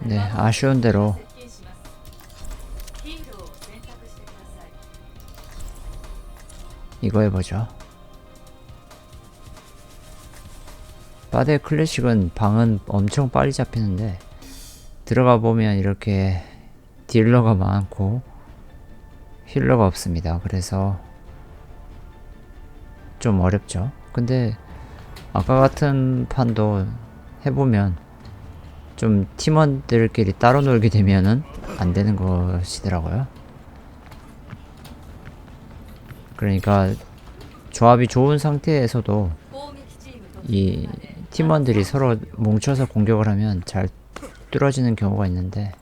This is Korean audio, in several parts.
네, 아쉬운 대로 이거 해보죠. 바데 클래식은 방은 엄청 빨리 잡히는데 들어가 보면 이렇게 딜러가 많고 힐러가 없습니다. 그래서 좀 어렵죠. 근데 아까 같은 판도 해보면 좀 팀원들끼리 따로 놀게 되면은 안 되는 것이더라고요. 그러니까 조합이 좋은 상태에서도 이 팀원들이 서로 뭉쳐서 공격을 하면 잘 뚫어지는 경우가 있는데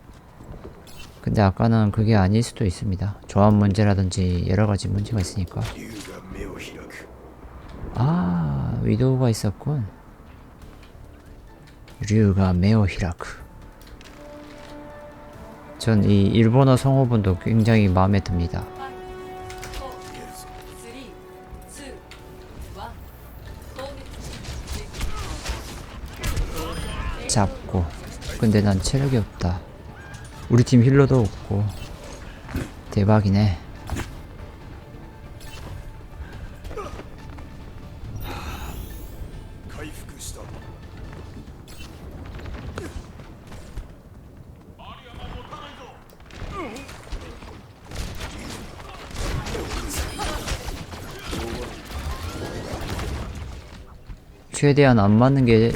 근데 아까는 그게 아닐 수도 있습니다. 조합 문제라든지 여러 가지 문제가 있으니까. 아, 위도우가 있었군. 류가 매우 히라 전 이 일본어 성우분도 굉장히 마음에 듭니다. 잡고. 근데 난 체력이 없다. 우리 팀 힐러도 없고. 대박이네. 최대한 안 맞는 게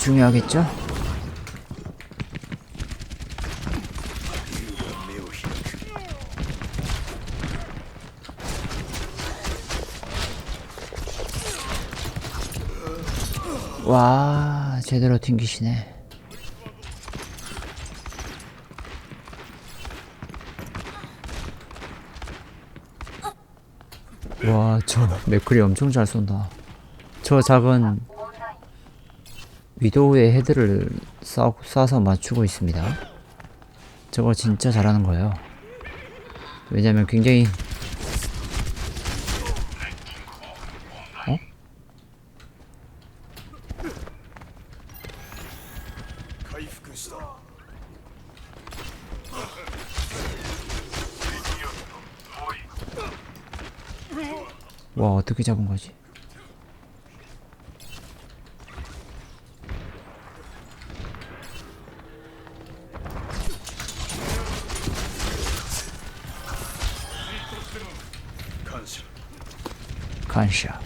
중요하겠죠? 와 제대로 튕기시네 와 저 맥클이 엄청 잘 쏜다. 저 작은 위도우의 헤드를 쏴, 쏴서 맞추고 있습니다. 저거 진짜 잘하는 거예요. 왜냐면 굉장히 와 어떻게 잡은 거지? 간샤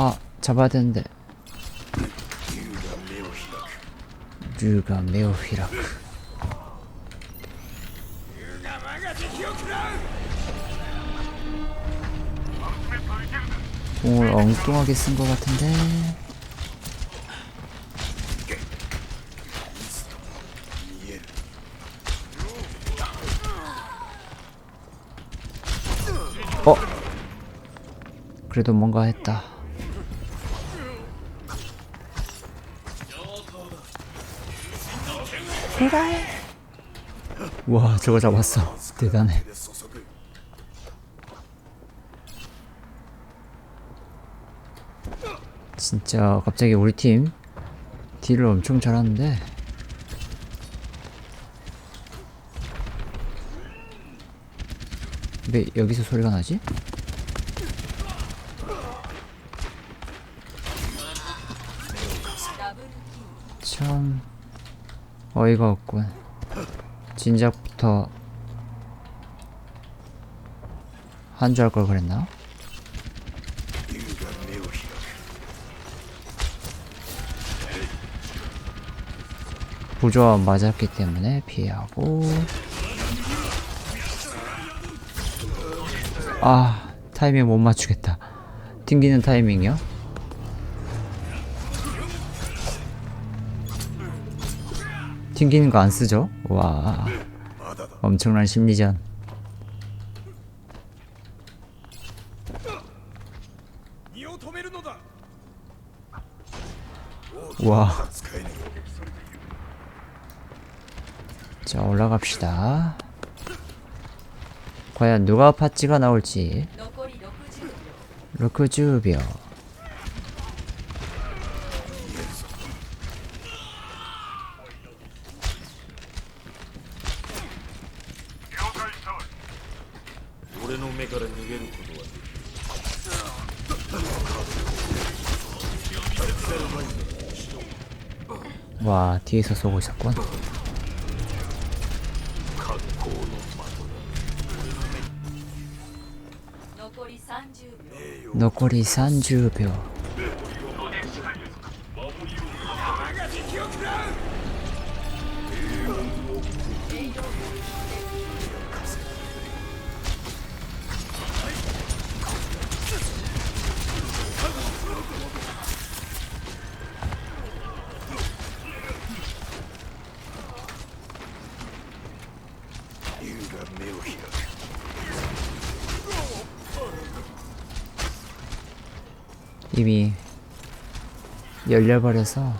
아 잡아야 되는데. 류가 매우 휘락 공을 엉뚱하게 쓴 것 같은데. 어? 그래도 뭔가 했다. 제가 해. 와 저거 잡았어 대단해 진짜 갑자기 우리 팀 딜을 엄청 잘하는데 왜 여기서 소리가 나지? 어이가 없군. 진작부터 한줄 할 걸 그랬나? 부조와 맞았기 때문에 피하고 아 타이밍 못 맞추겠다 튕기는 타이밍이요? 튕기는 거 안 쓰죠? 와. 엄청난 심리전. 와. 자 올라갑시다. 과연 누가 파츠가 나올지. 러크즈비어 와 뒤에서 쏘고 있었군 노코30秒 이미 열려버려서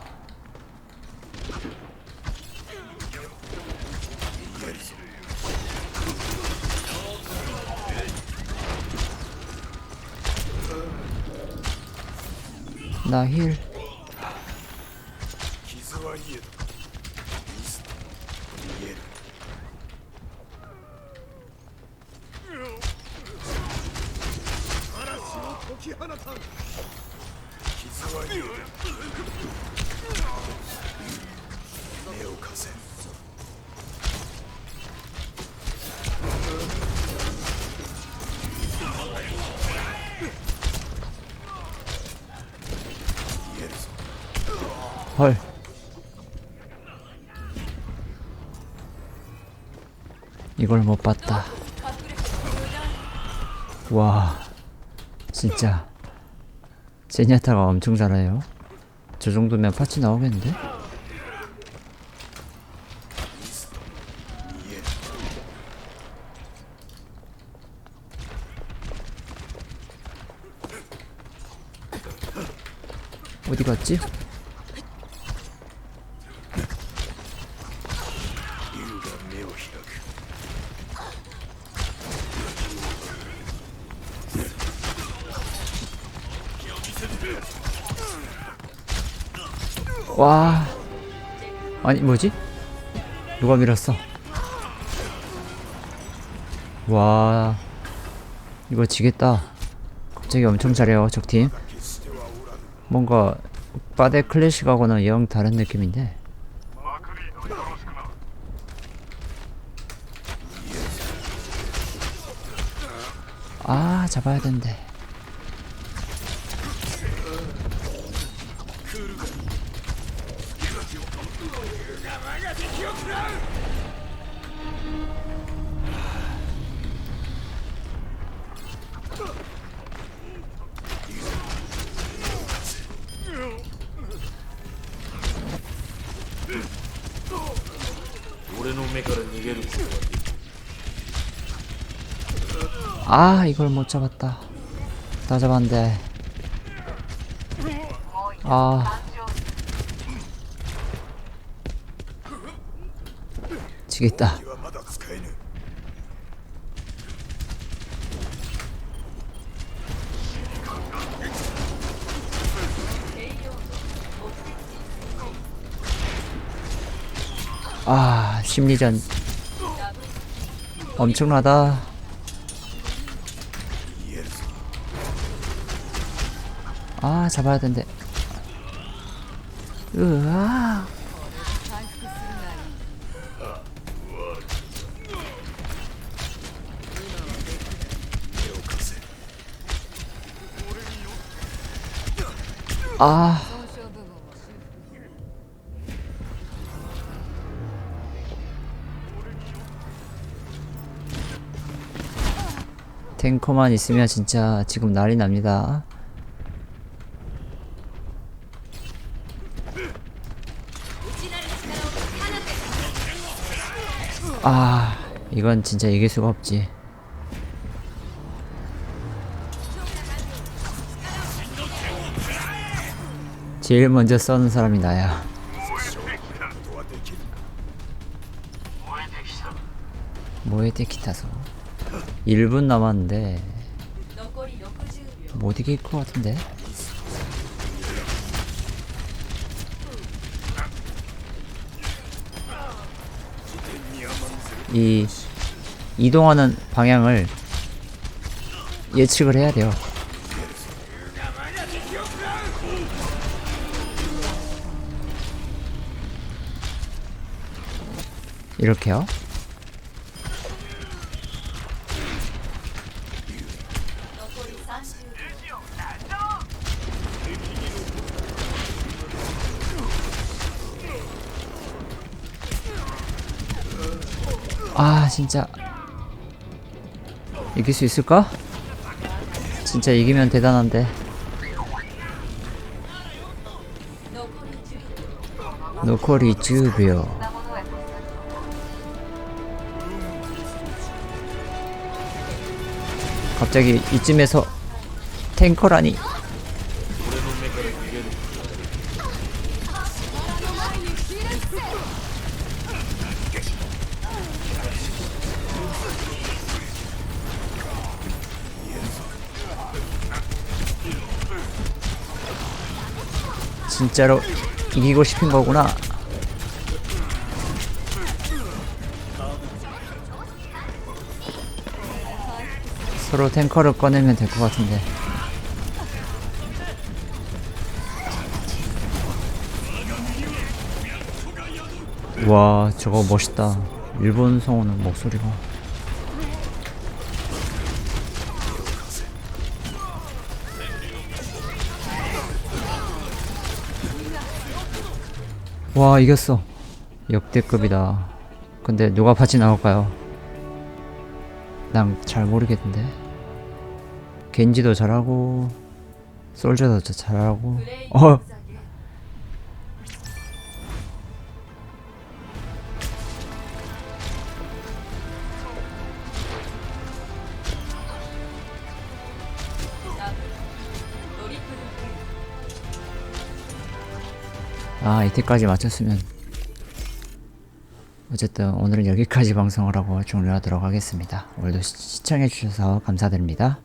나 힐. 헐. 이걸 못 봤다. 와, 진짜 세니아타가 엄청 잘해요. 저 정도면 파츠 나오겠는데? 어디 갔지? 와, 아니 뭐지? 누가 밀었어? 와, 이거 지겠다. 갑자기 엄청 잘해요 적팀. 뭔가 바데 클래식하고는 영 다른 느낌인데. 아 잡아야 된대. 아 이걸 못 잡았다. 다 잡았는데. 아. 미치겠다. 아, 심리전 엄청나다. 아, 잡아야 된대. 으아. 아. 탱커만 있으면 진짜 지금 난리 납니다. 아, 이건 진짜 이길 수가 없지. 제일 먼저 써는 사람이 나야. 모에데 기타 서？1 분 남았는데 못 이길 것 같은데? 이 이동하는 방향을 예측을 해야 돼요. 이렇게요. 아 진짜 이길 수 있을까? 진짜 이기면 대단한데 노코리 즈비오 갑자기 이쯤에서 탱커라니. 진짜로 이기고 싶은 거구나 서로 탱커를 꺼내면 될 것 같은데. 와 저거 멋있다. 일본 성우는 목소리가. 와 이겼어. 역대급이다. 근데 누가 바지 나올까요? 난 잘 모르겠는데. 겐지도 잘하고 솔저도 잘하고. 어. 아, 이때까지 맞췄으면 어쨌든 오늘은 여기까지 방송을 하고 종료하도록 하겠습니다. 오늘도 시- 시청해주셔서 감사드립니다